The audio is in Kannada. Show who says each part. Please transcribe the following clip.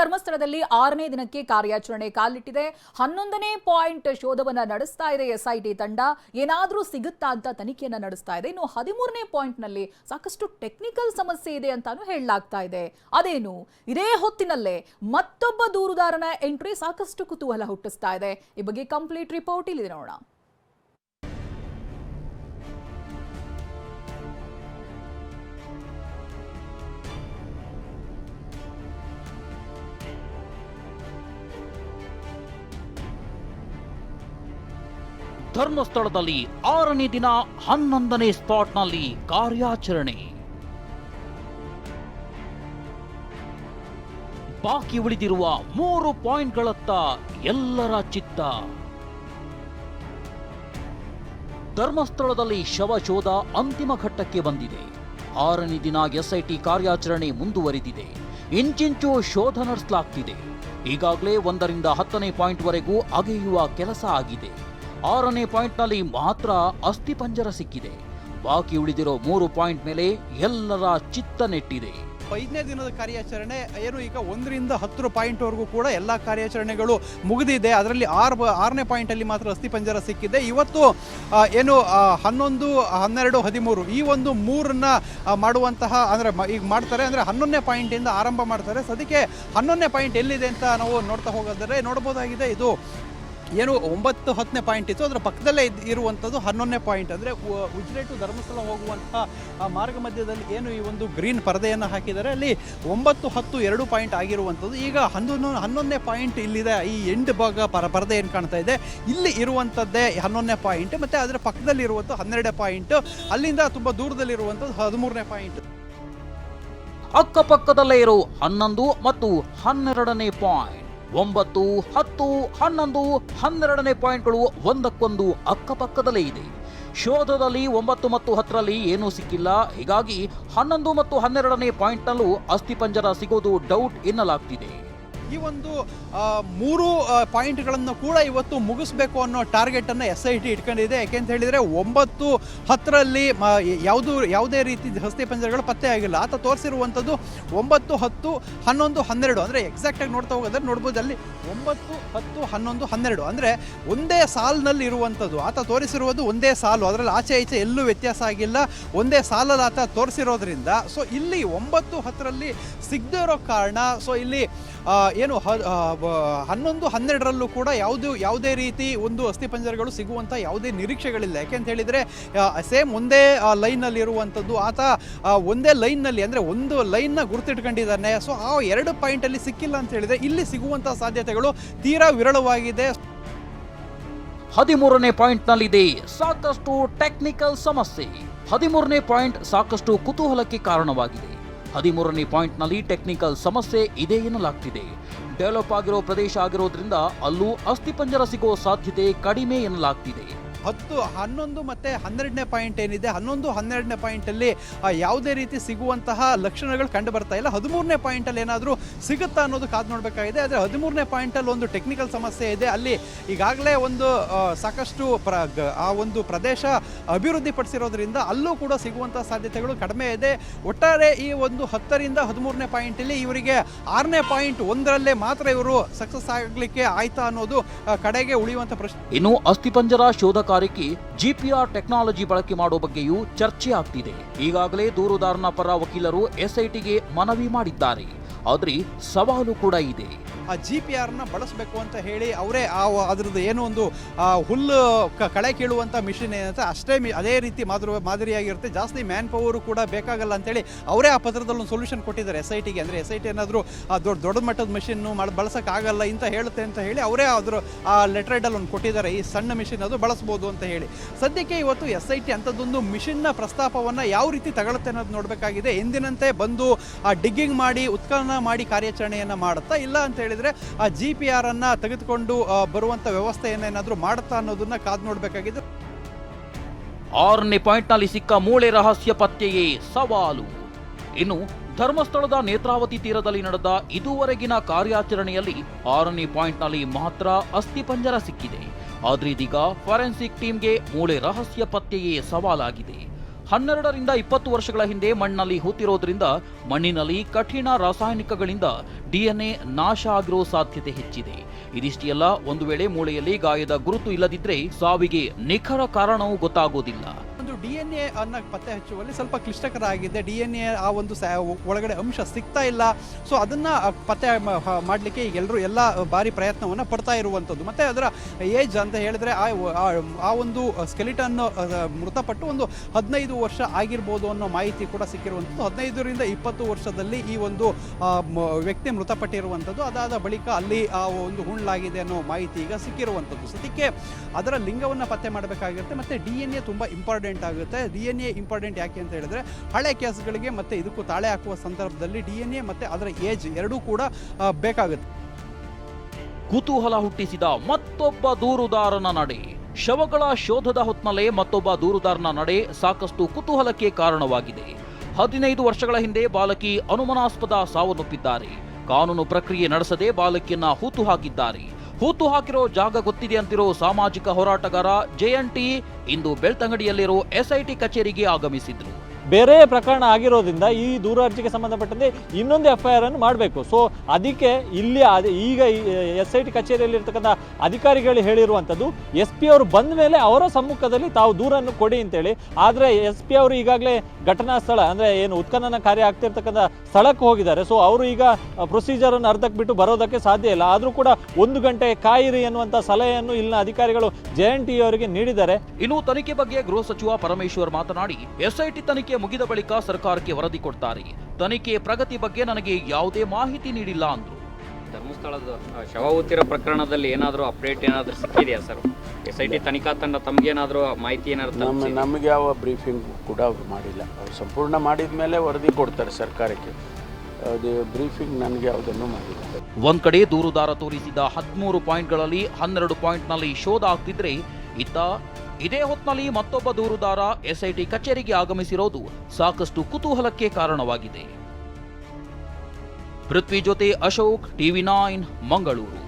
Speaker 1: ಧರ್ಮಸ್ಥಳದಲ್ಲಿ ಆರನೇ ದಿನಕ್ಕೆ ಕಾರ್ಯಾಚರಣೆ ಕಾಲಿಟ್ಟಿದೆ. ಹನ್ನೊಂದನೇ ಪಾಯಿಂಟ್ ಶೋಧವನ್ನ ನಡೆಸ್ತಾ ಇದೆ ಎಸ್ಐಟಿ ತಂಡ. ಏನಾದರೂ ಸಿಗುತ್ತಾ ಅಂತ ತನಿಖೆಯನ್ನ ನಡೆಸ್ತಾ ಇದೆ. ಇನ್ನು ಹದಿಮೂರನೇ ಪಾಯಿಂಟ್ನಲ್ಲಿ ಸಾಕಷ್ಟು ಟೆಕ್ನಿಕಲ್ ಸಮಸ್ಯೆ ಇದೆ ಅಂತಾನು ಹೇಳಲಾಗ್ತಾ ಇದೆ. ಅದೇನು? ಇದೇ ಹೊತ್ತಿನಲ್ಲೇ ಮತ್ತೊಬ್ಬ ದೂರುದಾರನ ಎಂಟ್ರಿ ಸಾಕಷ್ಟು ಕುತೂಹಲ ಹುಟ್ಟಿಸ್ತಾ ಇದೆ. ಈ ಬಗ್ಗೆ ಕಂಪ್ಲೀಟ್ ರಿಪೋರ್ಟ್ ಇಲ್ಲಿ ನೋಡೋಣ.
Speaker 2: ಧರ್ಮಸ್ಥಳದಲ್ಲಿ ಆರನೇ ದಿನ ಹನ್ನೊಂದನೇ ಸ್ಪಾಟ್ನಲ್ಲಿ ಕಾರ್ಯಾಚರಣೆ. ಬಾಕಿ ಉಳಿದಿರುವ ಮೂರು ಪಾಯಿಂಟ್ಗಳತ್ತ ಎಲ್ಲರ ಚಿತ್ತ. ಧರ್ಮಸ್ಥಳದಲ್ಲಿ ಶವ ಶೋಧ ಅಂತಿಮ ಘಟ್ಟಕ್ಕೆ ಬಂದಿದೆ. ಆರನೇ ದಿನ ಎಸ್ಐಟಿ ಕಾರ್ಯಾಚರಣೆ ಮುಂದುವರಿದಿದೆ. ಇಂಚಿಂಚು ಶೋಧ ನಡೆಸಲಾಗ್ತಿದೆ. ಈಗಾಗಲೇ ಒಂದರಿಂದ ಹತ್ತನೇ ಪಾಯಿಂಟ್ವರೆಗೂ ಅಗೆಯುವ ಕೆಲಸ ಆಗಿದೆ. ಆರನೇ ಪಾಯಿಂಟ್ನಲ್ಲಿ ಮಾತ್ರ ಅಸ್ಥಿಪಂಜರ ಸಿಕ್ಕಿದೆ. ಬಾಕಿ ಉಳಿದಿರೋ ಮೂರು ಪಾಯಿಂಟ್ ಮೇಲೆ ಎಲ್ಲರ ಚಿತ್ತ ನೆಟ್ಟಿದೆ.
Speaker 3: ಐದನೇ ದಿನದ ಕಾರ್ಯಾಚರಣೆ, ಏನು ಈಗ ಒಂದರಿಂದ ಹತ್ತು ಪಾಯಿಂಟ್ವರೆಗೂ ಕೂಡ ಎಲ್ಲ ಕಾರ್ಯಾಚರಣೆಗಳು ಮುಗಿದಿದೆ. ಅದರಲ್ಲಿ ಆರು ಆರನೇ ಪಾಯಿಂಟಲ್ಲಿ ಮಾತ್ರ ಅಸ್ಥಿಪಂಜರ ಸಿಕ್ಕಿದೆ. ಇವತ್ತು ಏನು ಹನ್ನೊಂದು, ಹನ್ನೆರಡು, ಹದಿಮೂರು ಈ ಒಂದು ಮೂರನ್ನ ಮಾಡುವಂತಹ, ಅಂದರೆ ಈಗ ಮಾಡ್ತಾರೆ. ಅಂದರೆ ಹನ್ನೊಂದನೇ ಪಾಯಿಂಟಿಂದ ಆರಂಭ ಮಾಡ್ತಾರೆ. ಸದ್ಯಕ್ಕೆ ಹನ್ನೊಂದನೇ ಪಾಯಿಂಟ್ ಎಲ್ಲಿದೆ ಅಂತ ನಾವು ನೋಡ್ತಾ ಹೋಗೋದ್ರೆ ನೋಡ್ಬೋದಾಗಿದೆ ಇದು ಏನು ಒಂಬತ್ತು ಹತ್ತನೇ ಪಾಯಿಂಟ್ ಇತ್ತು. ಅದರ ಪಕ್ಕದಲ್ಲೇ ಇದ್- ಇರುವಂಥದ್ದು ಹನ್ನೊಂದನೇ ಪಾಯಿಂಟ್ ಅಂದರೆ ಉಜಿರೆ ಟು ಧರ್ಮಸ್ಥಳ ಹೋಗುವಂತಹ ಮಾರ್ಗ ಮಧ್ಯದಲ್ಲಿ ಏನು ಈ ಒಂದು ಗ್ರೀನ್ ಪರದೆಯನ್ನು ಹಾಕಿದ್ದಾರೆ. ಅಲ್ಲಿ ಒಂಬತ್ತು ಹತ್ತು ಎರಡು ಪಾಯಿಂಟ್ ಆಗಿರುವಂಥದ್ದು. ಈಗ ಹನ್ನೊಂದು ಹನ್ನೊಂದನೇ ಪಾಯಿಂಟ್ ಇಲ್ಲಿದೆ. ಈ ಎಂಟು ಭಾಗ ಪರ ಪರದೆ ಏನು ಕಾಣ್ತಾ ಇದೆ? ಇಲ್ಲಿ ಇರುವಂಥದ್ದೇ ಹನ್ನೊಂದನೇ ಪಾಯಿಂಟ್ ಮತ್ತು ಅದರ ಪಕ್ಕದಲ್ಲಿ ಇರುವಂಥ ಹನ್ನೆರಡನೇ ಪಾಯಿಂಟ್ ಅಲ್ಲಿಂದ ತುಂಬ ದೂರದಲ್ಲಿರುವಂಥದ್ದು ಹದಿಮೂರನೇ ಪಾಯಿಂಟ್
Speaker 2: ಅಕ್ಕಪಕ್ಕದಲ್ಲೇ ಇರೋ ಹನ್ನೊಂದು ಮತ್ತು ಹನ್ನೆರಡನೇ ಪಾಯಿಂಟ್ ಒಂಬತ್ತು, ಹತ್ತು, ಹನ್ನೊಂದು, ಹನ್ನೆರಡನೇ ಪಾಯಿಂಟ್ಗಳು ಒಂದಕ್ಕೊಂದು ಅಕ್ಕಪಕ್ಕದಲ್ಲೇ ಇದೆ. ಶೋಧದಲ್ಲಿ ಒಂಬತ್ತು ಮತ್ತು ಹತ್ತರಲ್ಲಿ ಏನೂ ಸಿಕ್ಕಿಲ್ಲ. ಹೀಗಾಗಿ ಹನ್ನೊಂದು ಮತ್ತು ಹನ್ನೆರಡನೇ ಪಾಯಿಂಟ್ನಲ್ಲೂ ಅಸ್ಥಿಪಂಜರ ಸಿಗೋದು ಡೌಟ್ ಎನ್ನಲಾಗ್ತಿದೆ.
Speaker 3: ಈ ಒಂದು ಮೂರು ಪಾಯಿಂಟ್ಗಳನ್ನು ಕೂಡ ಇವತ್ತು ಮುಗಿಸ್ಬೇಕು ಅನ್ನೋ ಟಾರ್ಗೆಟನ್ನು ಎಸ್ ಐ ಟಿ ಇಟ್ಕೊಂಡಿದೆ. ಯಾಕೆಂತ ಹೇಳಿದರೆ ಒಂಬತ್ತು ಹತ್ತರಲ್ಲಿ ಯಾವುದು, ಯಾವುದೇ ರೀತಿ ಹಸ್ತಿ ಪಂಜರಗಳು ಪತ್ತೆ ಆಗಿಲ್ಲ. ಆತ ತೋರಿಸಿರುವಂಥದ್ದು ಒಂಬತ್ತು ಹತ್ತು ಹನ್ನೊಂದು ಹನ್ನೆರಡು. ಅಂದರೆ ಎಕ್ಸಾಕ್ಟಾಗಿ ನೋಡ್ತಾ ಹೋಗೋದ್ರೆ ನೋಡ್ಬೋದು ಅಲ್ಲಿ ಒಂಬತ್ತು ಹತ್ತು ಹನ್ನೊಂದು ಹನ್ನೆರಡು. ಅಂದರೆ ಒಂದೇ ಸಾಲಿನಲ್ಲಿ ಇರುವಂಥದ್ದು. ಆತ ತೋರಿಸಿರುವುದು ಒಂದೇ ಸಾಲು. ಅದರಲ್ಲಿ ಆಚೆ ಈಚೆ ಎಲ್ಲೂ ವ್ಯತ್ಯಾಸ ಆಗಿಲ್ಲ. ಒಂದೇ ಸಾಲಲ್ಲಿ ಆತ ತೋರಿಸಿರೋದ್ರಿಂದ. ಸೊ ಇಲ್ಲಿ ಒಂಬತ್ತು ಹತ್ತರಲ್ಲಿ ಸಿಗದೇ ಇರೋ ಕಾರಣ ಸೊ ಇಲ್ಲಿ ಏನು ಹನ್ನೊಂದು, ಹನ್ನೆರಡರಲ್ಲೂ ಕೂಡ ಯಾವುದು, ಯಾವುದೇ ರೀತಿ ಒಂದು ಅಸ್ಥಿಪಂಜರಗಳು ಸಿಗುವಂಥ ಯಾವುದೇ ನಿರೀಕ್ಷೆಗಳಿಲ್ಲ. ಯಾಕೆಂತ ಹೇಳಿದರೆ ಸೇಮ್ ಒಂದೇ ಲೈನಲ್ಲಿ ಇರುವಂಥದ್ದು ಆತ ಒಂದೇ ಲೈನ್ನಲ್ಲಿ, ಅಂದರೆ ಒಂದು ಲೈನ್ನ ಗುರುತಿಟ್ಕೊಂಡಿದ್ದಾನೆ. ಸೊ, ಆ ಎರಡು ಪಾಯಿಂಟಲ್ಲಿ ಸಿಕ್ಕಿಲ್ಲ ಅಂತ ಹೇಳಿದರೆ, ಇಲ್ಲಿ ಸಿಗುವಂಥ ಸಾಧ್ಯತೆಗಳು ತೀರಾ ವಿರಳವಾಗಿದೆ.
Speaker 2: ಹದಿಮೂರನೇ ಪಾಯಿಂಟ್ನಲ್ಲಿದೆ. ಸಾಕಷ್ಟು ಟೆಕ್ನಿಕಲ್ ಸಮಸ್ಯೆ. ಹದಿಮೂರನೇ ಪಾಯಿಂಟ್ ಸಾಕಷ್ಟು ಕುತೂಹಲಕ್ಕೆ ಕಾರಣವಾಗಿದೆ. ಹದಿಮೂರನೇ ಪಾಯಿಂಟ್ನಲ್ಲಿ ಟೆಕ್ನಿಕಲ್ ಸಮಸ್ಯೆ ಇದೆ ಎನ್ನಲಾಗ್ತಿದೆ. ಡೆವಲಪ್ ಆಗಿರೋ ಪ್ರದೇಶ ಆಗಿರೋದ್ರಿಂದ ಅಲ್ಲೂ ಅಸ್ಥಿಪಂಜರ ಸಿಗೋ ಸಾಧ್ಯತೆ ಕಡಿಮೆ ಎನ್ನಲಾಗ್ತಿದೆ.
Speaker 3: ಹತ್ತು, ಹನ್ನೊಂದು ಮತ್ತು ಹನ್ನೆರಡನೇ ಪಾಯಿಂಟ್ ಏನಿದೆ? ಹನ್ನೊಂದು, ಹನ್ನೆರಡನೇ ಪಾಯಿಂಟಲ್ಲಿ ಯಾವುದೇ ರೀತಿ ಸಿಗುವಂತಹ ಲಕ್ಷಣಗಳು ಕಂಡು ಬರ್ತಾ ಇಲ್ಲ. ಹದಿಮೂರನೇ ಪಾಯಿಂಟಲ್ಲಿ ಏನಾದರೂ ಸಿಗುತ್ತಾ ಅನ್ನೋದು ಕಾದು ನೋಡಬೇಕಾಗಿದೆ. ಆದರೆ ಹದಿಮೂರನೇ ಪಾಯಿಂಟಲ್ಲಿ ಒಂದು ಟೆಕ್ನಿಕಲ್ ಸಮಸ್ಯೆ ಇದೆ. ಅಲ್ಲಿ ಈಗಾಗಲೇ ಒಂದು ಸಾಕಷ್ಟು ಪ್ರ ಆ ಒಂದು ಪ್ರದೇಶ ಅಭಿವೃದ್ಧಿಪಡಿಸಿರೋದ್ರಿಂದ ಅಲ್ಲೂ ಕೂಡ ಸಿಗುವಂಥ ಸಾಧ್ಯತೆಗಳು ಕಡಿಮೆ ಇದೆ. ಒಟ್ಟಾರೆ ಈ ಒಂದು ಹತ್ತರಿಂದ ಹದಿಮೂರನೇ ಪಾಯಿಂಟಲ್ಲಿ ಇವರಿಗೆ ಆರನೇ ಪಾಯಿಂಟ್ ಒಂದರಲ್ಲೇ ಮಾತ್ರ ಇವರು ಸಕ್ಸಸ್ ಆಗಲಿಕ್ಕೆ ಆಯ್ತಾ ಅನ್ನೋದು ಕಡೆಗೆ ಉಳಿಯುವಂಥ ಪ್ರಶ್ನೆ.
Speaker 2: ಇನ್ನು ಅಸ್ಥಿಪಂಜರ ಶೋಧ ಕಾರ್ಯಕ್ಕೆ ಜಿಪಿಆರ್ ಟೆಕ್ನಾಲಜಿ ಬಳಕೆ ಮಾಡುವ ಬಗ್ಗೆಯೂ ಚರ್ಚೆ ಆಗ್ತಿದೆ. ಈಗಾಗಲೇ ದೂರುದಾರನ ಪರ ವಕೀಲರು ಎಸ್ಐಟಿಗೆ ಮನವಿ ಮಾಡಿದ್ದಾರೆ. ಆದರೆ ಸವಾಲು ಕೂಡ ಇದೆ.
Speaker 3: ಆ ಜಿ ಪಿ ಆರ್ನ ಬಳಸಬೇಕು ಅಂತ ಹೇಳಿ ಅವರೇ ಆ ಅದ್ರದ್ದು ಏನೋ ಒಂದು ಹುಲ್ಲು ಕಳೆ ಕೀಳುವಂಥ ಮಿಷಿನ್ ಏನಂತ ಅಷ್ಟೇ ಮಿ ಅದೇ ರೀತಿ ಮಾದರಿ, ಮಾದರಿಯಾಗಿರುತ್ತೆ. ಜಾಸ್ತಿ ಮ್ಯಾನ್ ಪವರು ಕೂಡ ಬೇಕಾಗಲ್ಲ ಅಂತೇಳಿ ಅವರೇ ಆ ಪತ್ರದಲ್ಲಿ ಒಂದು ಸೊಲ್ಯೂಷನ್ ಕೊಟ್ಟಿದ್ದಾರೆ ಎಸ್ ಐ ಟಿಗೆ ಅಂದರೆ ಎಸ್ ಐ ಟಿ ಏನಾದರೂ ದೊಡ್ಡ ದೊಡ್ಡ ಮಟ್ಟದ ಮಿಷಿನ್ನು ಮಾಡಿ ಬಳಸೋಕ್ಕಾಗಲ್ಲ ಅಂತ ಹೇಳುತ್ತೆ ಅಂತ ಹೇಳಿ ಅವರೇ ಆದರೂ ಆ ಲೆಟ್ರೇಡಲ್ಲಿ ಒಂದು ಕೊಟ್ಟಿದ್ದಾರೆ. ಈ ಸಣ್ಣ ಮಿಷಿನ್ ಅದು ಬಳಸ್ಬೋದು ಅಂತ ಹೇಳಿ. ಸದ್ಯಕ್ಕೆ ಇವತ್ತು ಎಸ್ ಐ ಟಿ ಅಂಥದ್ದೊಂದು ಮಿಷಿನ್ನ ಪ್ರಸ್ತಾಪವನ್ನು ಯಾವ ರೀತಿ ತಗೊಳುತ್ತೆ ಅನ್ನೋದು ನೋಡಬೇಕಾಗಿದೆ. ಎಂದಿನಂತೆ ಬಂದು, ಆ ಡಿಗ್ಗಿಂಗ್ ಮಾಡಿ, ಉತ್ಖನನ ಮಾಡಿ ಕಾರ್ಯಾಚರಣೆಯನ್ನು ಮಾಡುತ್ತಾ ಇಲ್ಲ ಅಂತ ಹೇಳಿದ್ರೆ ಆ ಜಿ ಪಿ ಆರ್ ಅನ್ನ ತೆಗೆದುಕೊಂಡು ಬರುವಂತ ವ್ಯವಸ್ಥೆ ಏನೇನಾದ್ರೂ ಮಾಡುತ್ತಾ ಅನ್ನೋದನ್ನ ಕಾದು ನೋಡಬೇಕಾಗಿದೆ
Speaker 2: ಆರನೇ ಪಾಯಿಂಟ್ನಲ್ಲಿ ಸಿಕ್ಕ ಮೂಳೆ ರಹಸ್ಯ ಪತ್ತೆಯೇ ಸವಾಲು. ಇನ್ನು ಧರ್ಮಸ್ಥಳದ ನೇತ್ರಾವತಿ ತೀರದಲ್ಲಿ ನಡೆದ ಇದುವರೆಗಿನ ಕಾರ್ಯಾಚರಣೆಯಲ್ಲಿ ಆರನೇ ಪಾಯಿಂಟ್ನಲ್ಲಿ ಮಾತ್ರ ಅಸ್ಥಿಪಂಜರ ಸಿಕ್ಕಿದೆ. ಆದ್ರೆ ಇದೀಗ ಫಾರೆನ್ಸಿಕ್ ಟೀಮ್ಗೆ ಮೂಳೆ ರಹಸ್ಯ ಪತ್ತೆಯೇ ಸವಾಲಾಗಿದೆ. ಹನ್ನೆರಡರಿಂದ ಇಪ್ಪತ್ತು ವರ್ಷಗಳ ಹಿಂದೆ ಮಣ್ಣಲ್ಲಿ ಹೂತಿರೋದ್ರಿಂದ ಮಣ್ಣಿನಲ್ಲಿ ಕಠಿಣ ರಾಸಾಯನಿಕಗಳಿಂದ ಡಿಎನ್ಎ ನಾಶ ಆಗಿರೋ ಸಾಧ್ಯತೆ ಹೆಚ್ಚಿದೆ. ಇದಿಷ್ಟೆಲ್ಲ ಒಂದು ವೇಳೆ ಮೂಳೆಯಲ್ಲಿ ಗಾಯದ ಗುರುತು ಇಲ್ಲದಿದ್ರೆ ಸಾವಿಗೆ ನಿಖರ ಕಾರಣವೂ ಗೊತ್ತಾಗೋದಿಲ್ಲ.
Speaker 3: ಒಂದು ಡಿ ಎನ್ ಎ ಅನ್ನ ಪತ್ತೆ ಹಚ್ಚುವಲ್ಲಿ ಸ್ವಲ್ಪ ಕ್ಲಿಷ್ಟಕರ ಆಗಿದೆ ಡಿ ಎನ್ ಎ ಆ ಒಂದು ಒಳಗಡೆ ಅಂಶ ಸಿಗ್ತಾ ಇಲ್ಲ. ಸೊ, ಅದನ್ನ ಪತ್ತೆ ಮಾಡಲಿಕ್ಕೆ ಈಗ ಎಲ್ಲರೂ ಎಲ್ಲ ಬಾರಿ ಪ್ರಯತ್ನವನ್ನು ಪಡ್ತಾ ಇರುವಂಥದ್ದು. ಮತ್ತೆ ಅದರ ಏಜ್ ಅಂತ ಹೇಳಿದ್ರೆ ಆ ಒಂದು ಸ್ಕೆಲಿಟನ್ ಮೃತಪಟ್ಟು ಒಂದು ಹದಿನೈದು ವರ್ಷ ಆಗಿರ್ಬೋದು ಅನ್ನೋ ಮಾಹಿತಿ ಕೂಡ ಸಿಕ್ಕಿರುವಂಥದ್ದು. ಹದಿನೈದರಿಂದ ಇಪ್ಪತ್ತು ವರ್ಷದಲ್ಲಿ ಈ ಒಂದು ವ್ಯಕ್ತಿ ಮೃತಪಟ್ಟಿರುವಂಥದ್ದು. ಅದಾದ ಬಳಿಕ ಅಲ್ಲಿ ಆ ಒಂದು ಹುಣ್ಣಾಗಿದೆ ಅನ್ನೋ ಮಾಹಿತಿ ಈಗ ಸಿಕ್ಕಿರುವಂಥದ್ದು. ಸದ್ಯಕ್ಕೆ ಅದರ ಲಿಂಗವನ್ನು ಪತ್ತೆ ಮಾಡಬೇಕಾಗಿರುತ್ತೆ. ಮತ್ತೆ ಡಿ ಎನ್ ಎ ತುಂಬ ಇಂಪಾರ್ಟೆಂಟ್ ಆಗುತ್ತೆ. ಡಿ ಎನ್ ಎ ಇಂಪಾರ್ಟೆಂಟ್ ಯಾಕೆ ಅಂತ ಹೇಳಿದ್ರೆ, ಹಳೆ ಕೇಸ್ಗಳಿಗೆ ಮತ್ತೆ ಇದಕ್ಕೂ ತಾಳೆ ಹಾಕುವ ಸಂದರ್ಭದಲ್ಲಿ ಡಿ ಎನ್ ಎ ಮತ್ತೆ ಅದರ ಏಜ್ ಎರಡೂ ಕೂಡ ಬೇಕಾಗುತ್ತೆ.
Speaker 2: ಕುತೂಹಲ ಹುಟ್ಟಿಸಿದ ಮತ್ತೊಬ್ಬ ದೂರುದಾರನ ನಡೆ. ಶವಗಳ ಶೋಧದ ಹೊತ್ನಲ್ಲೇ ಮತ್ತೊಬ್ಬ ದೂರುದಾರನ ನಡೆ ಸಾಕಷ್ಟು ಕುತೂಹಲಕ್ಕೆ ಕಾರಣವಾಗಿದೆ. ಹದಿನೈದು ವರ್ಷಗಳ ಹಿಂದೆ ಬಾಲಕಿ ಅನುಮಾನಾಸ್ಪದ ಸಾವನ್ನಪ್ಪಿದ್ದಾರೆ. ಕಾನೂನು ಪ್ರಕ್ರಿಯೆ ನಡೆಸದೆ ಬಾಲಕಿಯನ್ನ ಹೂತು ಹಾಕಿದ್ದಾರೆ. ಹೂತು ಹಾಕಿರೋ ಜಾಗ ಗೊತ್ತಿದೆ ಅಂತಿರೋ ಸಾಮಾಜಿಕ ಹೋರಾಟಗಾರ ಜೆಎನ್ಟಿ ಇಂದು ಬೆಳ್ತಂಗಡಿಯಲ್ಲಿರೋ ಎಸ್ಐಟಿ ಕಚೇರಿಗೆ ಆಗಮಿಸಿದ್ರು.
Speaker 4: ಬೇರೆ ಪ್ರಕರಣ ಆಗಿರೋದ್ರಿಂದ ಈ ದೂರ ಅರ್ಜಿಗೆ ಸಂಬಂಧಪಟ್ಟಂತೆ ಇನ್ನೊಂದು ಎಫ್ ಐ ಆರ್ ಅನ್ನು ಮಾಡಬೇಕು. ಸೊ ಅದಕ್ಕೆ ಇಲ್ಲಿ ಈಗ ಎಸ್ ಐ ಟಿ ಕಚೇರಿಯಲ್ಲಿ ಇರ್ತಕ್ಕಂಥ ಅಧಿಕಾರಿಗಳು ಹೇಳಿರುವಂಥದ್ದು, ಎಸ್ ಪಿ ಅವರು ಬಂದ ಮೇಲೆ ಅವರ ಸಮ್ಮುಖದಲ್ಲಿ ತಾವು ದೂರನ್ನು ಕೊಡಿ ಅಂತೇಳಿ. ಆದರೆ ಎಸ್ ಪಿ ಅವರು ಈಗಾಗಲೇ ಘಟನಾ ಸ್ಥಳ, ಅಂದರೆ ಏನು ಉತ್ಖನನ ಕಾರ್ಯ ಆಗ್ತಿರ್ತಕ್ಕಂಥ ಸ್ಥಳಕ್ಕೆ ಹೋಗಿದ್ದಾರೆ. ಸೊ ಅವರು ಈಗ ಪ್ರೊಸೀಜರನ್ನು ಅರ್ಧಕ್ಕೆ ಬಿಟ್ಟು ಬರೋದಕ್ಕೆ ಸಾಧ್ಯ ಇಲ್ಲ. ಆದರೂ ಕೂಡ ಒಂದು ಗಂಟೆ ಕಾಯಿರಿ ಎನ್ನುವಂಥ ಸಲಹೆಯನ್ನು ಇಲ್ಲಿನ ಅಧಿಕಾರಿಗಳು ಜೆ ಅವರಿಗೆ ನೀಡಿದ್ದಾರೆ.
Speaker 2: ಇನ್ನು ತನಿಖೆ ಬಗ್ಗೆ ಗೃಹ ಸಚಿವ ಪರಮೇಶ್ವರ್ ಮಾತನಾಡಿ ಎಸ್ಐಟಿ ತನಿಖೆ ಮುಗಿದ ಬಳಿಕ ಸರ್ಕಾರಕ್ಕೆ ವರದಿ ಕೊಡ್ತಾರೆ. ತನಿಖೆ ಪ್ರಗತಿ ಬಗ್ಗೆ ನನಗೆ ಯಾವುದೇ ಮಾಹಿತಿ ನೀಡಿಲ್ಲ ಅಂದ್ರು.
Speaker 5: ಧರ್ಮಸ್ಥಳದ ಶವ ಪ್ರಕರಣದಲ್ಲಿ ಏನಾದರೂ ಅಪ್ಡೇಟ್ ಏನಾದರೂ ಸಿಕ್ಕಿದೆಯಾ ಸರ್? ಎಸ್ ಐ ಟಿ ತನಿಖಾ ತಂಡ ತಮಗೇನಾದರೂ ಮಾಹಿತಿ ಏನಾದರೂ
Speaker 6: ನಮ್ಮ ನಮಗೆ ಯಾವ ಬ್ರೀಫಿಂಗ್ ಕೂಡ ಅವ್ರು ಮಾಡಿಲ್ಲ. ಅವ್ರು ಸಂಪೂರ್ಣ ಮಾಡಿದ ಮೇಲೆ ವರದಿ ಕೊಡ್ತಾರೆ ಸರ್ಕಾರಕ್ಕೆ. ಅದು ಬ್ರೀಫಿಂಗ್ ನನಗೆ ಯಾವುದನ್ನು ಮಾಡಿಲ್ಲ.
Speaker 2: ಒಂದ್ ಕಡೆ ದೂರುದಾರ ತೋರಿಸಿದ ಹದಿಮೂರು ಪಾಯಿಂಟ್ಗಳಲ್ಲಿ ಹನ್ನೆರಡು ಪಾಯಿಂಟ್ನಲ್ಲಿ ಶೋಧ ಆಗ್ತಿದ್ರೆ ಇತ್ತ ಇದೇ ಹೊತ್ನಲ್ಲಿ ಮತ್ತೊಬ್ಬ ದೂರುದಾರ ಎಸ್ಐಟಿ ಕಚೇರಿಗೆ ಆಗಮಿಸಿರೋದು ಸಾಕಷ್ಟು ಕುತೂಹಲಕ್ಕೆ ಕಾರಣವಾಗಿದೆ. ಪೃಥ್ವಿ ಜೊತೆ ಅಶೋಕ್, ಟಿವಿ ನೈನ್, ಮಂಗಳೂರು.